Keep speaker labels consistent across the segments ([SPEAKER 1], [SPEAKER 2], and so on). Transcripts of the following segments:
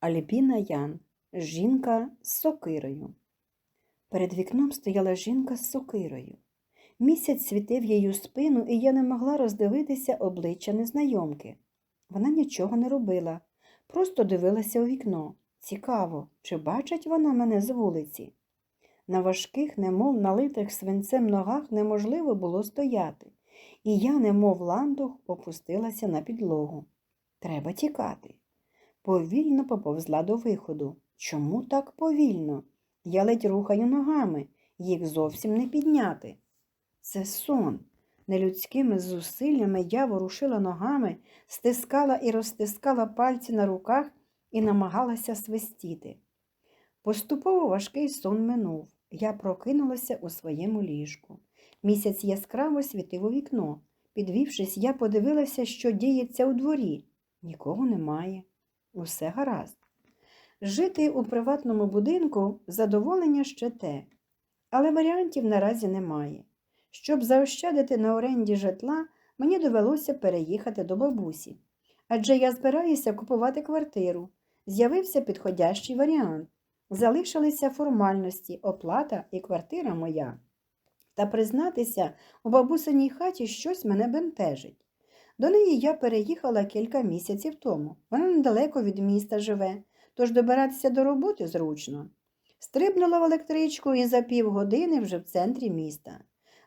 [SPEAKER 1] Альбіна Ян, жінка з сокирою. Перед вікном стояла жінка з сокирою. Місяць світив у спину, і я не могла роздивитися обличчя незнайомки. Вона нічого не робила, просто дивилася у вікно. Цікаво, чи бачить вона мене з вулиці? На важких, немов налитих свинцем ногах неможливо було стояти, і я, немов ландух, опустилася на підлогу. Треба тікати. Повільно поповзла до виходу. Чому так повільно? Я ледь рухаю ногами, їх зовсім не підняти. Це сон. Нелюдськими зусиллями я ворушила ногами, стискала і розтискала пальці на руках і намагалася свистіти. Поступово важкий сон минув. Я прокинулася у своєму ліжку. Місяць яскраво світив у вікно. Підвівшись, я подивилася, що діється у дворі. Нікого немає. Усе гаразд. Жити у приватному будинку задоволення ще те, але варіантів наразі немає. Щоб заощадити на оренді житла, мені довелося переїхати до бабусі. Адже я збираюся купувати квартиру. З'явився підходящий варіант. Залишилися формальності, оплата і квартира моя. Та признатися, у бабусиній хаті щось мене бентежить. До неї я переїхала кілька місяців тому. Вона недалеко від міста живе, тож добиратися до роботи зручно. Стрибнула в електричку і за півгодини вже в центрі міста.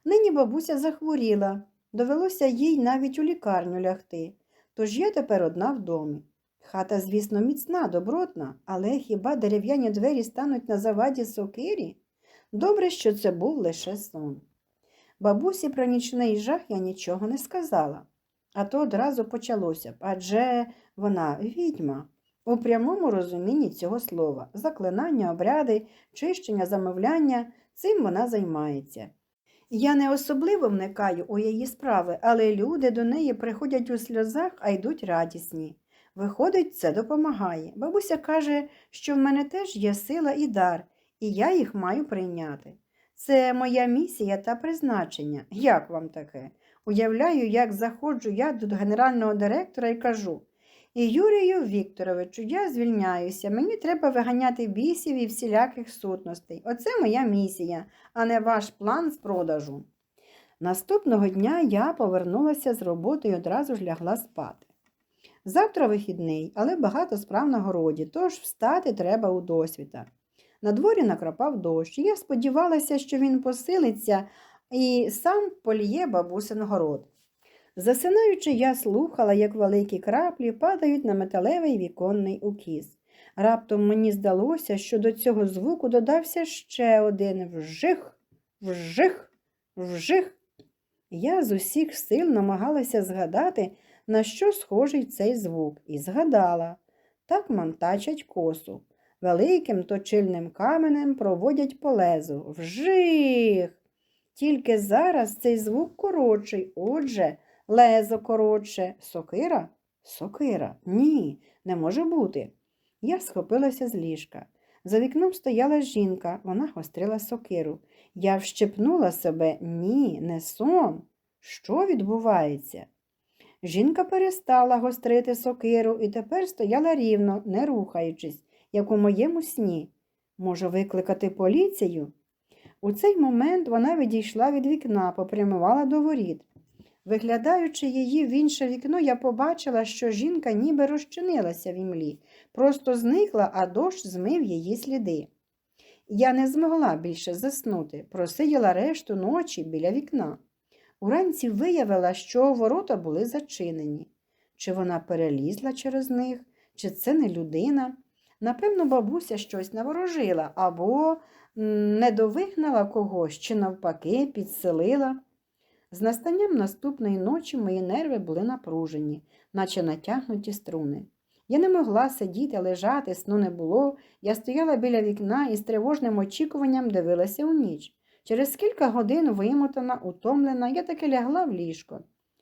[SPEAKER 1] Нині бабуся захворіла, довелося їй навіть у лікарню лягти, тож я тепер одна в домі. Хата, звісно, міцна, добротна, але хіба дерев'яні двері стануть на заваді сокирі? Добре, що це був лише сон. Бабусі про нічний жах я нічого не сказала, а то одразу почалося б, адже вона відьма. У прямому розумінні цього слова заклинання, обряди, чищення, замовляння цим вона займається. Я не особливо вникаю у її справи, але люди до неї приходять у сльозах, а йдуть радісні. Виходить, це допомагає. Бабуся каже, що в мене теж є сила і дар, і я їх маю прийняти. Це моя місія та призначення. Як вам таке? Уявляю, як заходжу я до генерального директора і кажу і Юрію Вікторовичу, я звільняюся, мені треба виганяти бісів і всіляких сутностей. Оце моя місія, а не ваш план з продажу. Наступного дня я повернулася з роботи і одразу ж лягла спати. Завтра вихідний, але багато справ на городі, тож встати треба у досвіта. На дворі накрапав дощ, і я сподівалася, що він посилиться і сам поліє бабусин город. Засинаючи, я слухала, як великі краплі падають на металевий віконний укіс. Раптом мені здалося, що до цього звуку додався ще один вжих, вжих, вжих. Я з усіх сил намагалася згадати, на що схожий цей звук, і згадала так мантачать косу. Великим точильним каменем проводять по лезу. Вжих. Тільки зараз цей звук коротший, отже, лезо коротше. Сокира? Сокира. Ні, не може бути. Я схопилася з ліжка. За вікном стояла жінка, вона гострила сокиру. Я вщепнула себе. Ні, не сон. Що відбувається? Жінка перестала гострити сокиру і тепер стояла рівно, не рухаючись, як у моєму сні. Може, викликати поліцію? У цей момент вона відійшла від вікна, попрямувала до воріт. Виглядаючи її в інше вікно, я побачила, що жінка ніби розчинилася в імлі, просто зникла, а дощ змив її сліди. Я не змогла більше заснути, просиділа решту ночі біля вікна. Уранці виявила, що ворота були зачинені. Чи вона перелізла через них, чи це не людина. Напевно, бабуся щось наворожила або недовигнала когось, чи навпаки підселила. З настанням наступної ночі мої нерви були напружені, наче натягнуті струни. Я не могла сидіти, лежати, сну не було. Я стояла біля вікна і з тривожним очікуванням дивилася у ніч. Через кілька годин, вимотана, утомлена, я таки лягла в ліжко.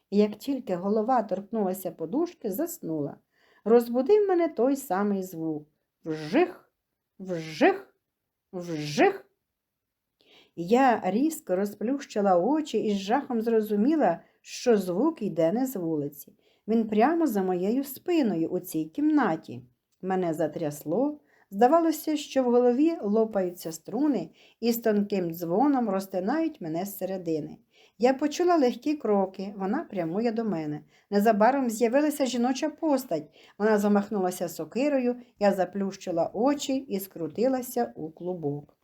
[SPEAKER 1] І як тільки голова торкнулася подушки, заснула. Розбудив мене той самий звук вжих, вжих, вжих. Я різко розплющила очі і з жахом зрозуміла, що звук йде не з вулиці. Він прямо за моєю спиною у цій кімнаті. Мене затрясло. Здавалося, що в голові лопаються струни і з тонким дзвоном розтинають мене зсередини. Я почула легкі кроки, вона прямує до мене. Незабаром з'явилася жіноча постать. Вона замахнулася сокирою, я заплющила очі і скрутилася у клубок.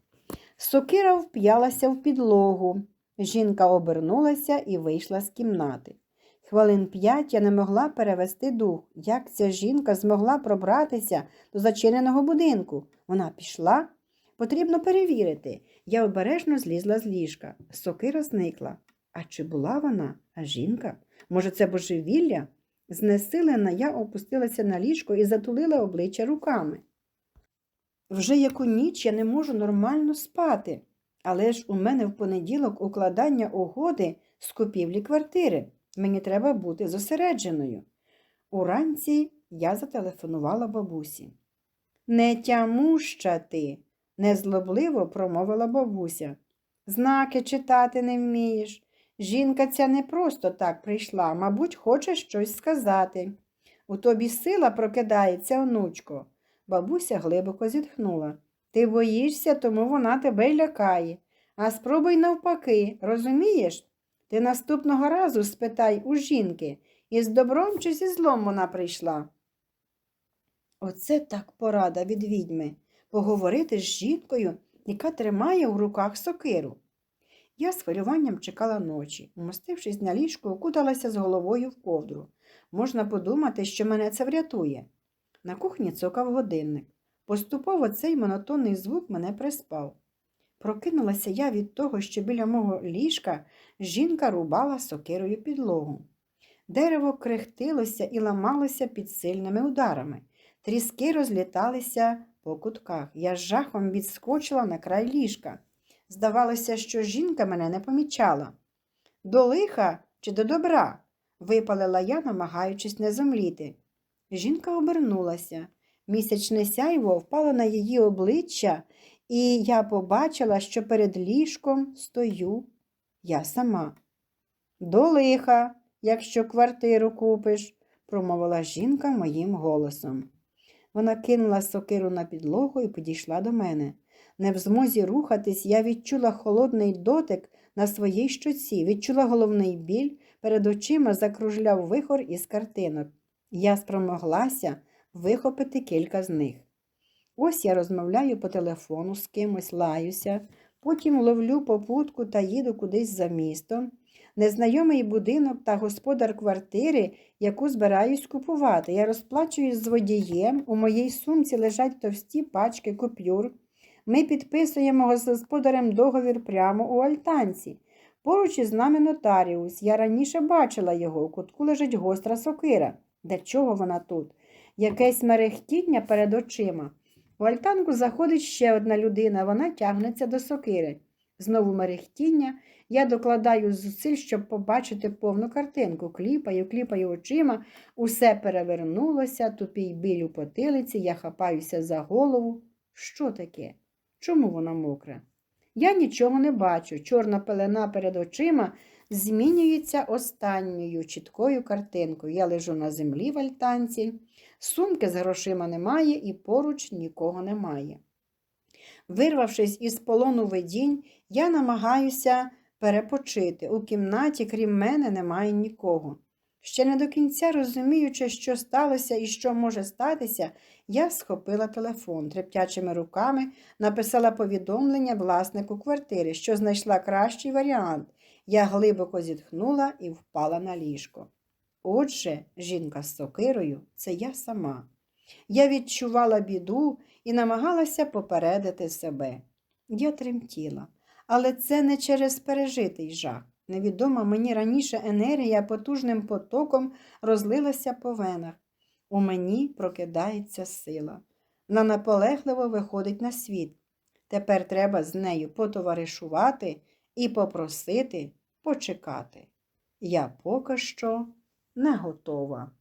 [SPEAKER 1] Сокира вп'ялася в підлогу. Жінка обернулася і вийшла з кімнати. Хвилин п'ять я не могла перевести дух, як ця жінка змогла пробратися до зачиненого будинку. Вона пішла. Потрібно перевірити. Я обережно злізла з ліжка. Сокира зникла. А чи була вона? А жінка? Може, це божевілля? Знесилена, я опустилася на ліжко і затулила обличчя руками. Вже яку ніч я не можу нормально спати, але ж у мене в понеділок укладання угоди з купівлі квартири. Мені треба бути зосередженою. Уранці я зателефонувала бабусі. Не тямуща ти, незлобливо промовила бабуся. Знаки читати не вмієш. Жінка ця не просто так прийшла, мабуть, хоче щось сказати. У тобі сила прокидається, онучко. Бабуся глибоко зітхнула. Ти боїшся, тому вона тебе й лякає. А спробуй навпаки, розумієш? Ти наступного разу спитай у жінки, із добром чи зі злом вона прийшла. Оце так порада від відьми поговорити з жінкою, яка тримає у руках сокиру. Я з хвилюванням чекала ночі, умостившись на ліжку, окуталася з головою в ковдру. Можна подумати, що мене це врятує. На кухні цокав годинник. Поступово цей монотонний звук мене приспав. Прокинулася я від того, що біля мого ліжка жінка рубала сокирою підлогу. Дерево крехтилося і ламалося під сильними ударами. Тріски розліталися по кутках. Я з жахом відскочила на край ліжка. Здавалося, що жінка мене не помічала. До лиха чи до добра? випалила я, намагаючись не зомліти. Жінка обернулася. Місячне сяйво впало на її обличчя, і я побачила, що перед ліжком стою я сама. До лиха, якщо квартиру купиш, промовила жінка моїм голосом. Вона кинула сокиру на підлогу і підійшла до мене. Не в змозі рухатись, я відчула холодний дотик на своїй щоці, відчула головний біль, перед очима закружляв вихор із картинок. Я спромоглася вихопити кілька з них. Ось я розмовляю по телефону з кимось, лаюся, потім ловлю попутку та їду кудись за містом. Незнайомий будинок та господар квартири, яку збираюсь купувати. Я розплачуюсь з водієм, у моїй сумці лежать товсті пачки купюр. Ми підписуємо з господарем договір прямо у альтанці. Поруч із нами нотаріус. Я раніше бачила його, у кутку лежить гостра сокира. Для чого вона тут? Якесь мерехтіння перед очима. У альтанку заходить ще одна людина, вона тягнеться до сокири. Знову мерехтіння. Я докладаю зусиль, щоб побачити повну картинку. Кліпаю, кліпаю очима, усе перевернулося, тупій біль у потилиці, я хапаюся за голову. Що таке? Чому вона мокра? Я нічого не бачу. Чорна пелена перед очима змінюється останньою чіткою картинкою. Я лежу на землі в альтанці, сумки з грошима немає і поруч нікого немає. Вирвавшись із полону видінь, я намагаюся перепочити. У кімнаті, крім мене, немає нікого. Ще не до кінця розуміючи, що сталося і що може статися, я схопила телефон трептячими руками, написала повідомлення власнику квартири, що знайшла кращий варіант. Я глибоко зітхнула і впала на ліжко. Отже, жінка з сокирою це я сама. Я відчувала біду і намагалася попередити себе. Я тремтіла, але це не через пережитий жах. Невідома мені раніше енергія потужним потоком розлилася по венах. У мені прокидається сила. Вона наполегливо виходить на світ. Тепер треба з нею потоваришувати і попросити почекати. Я поки що не готова.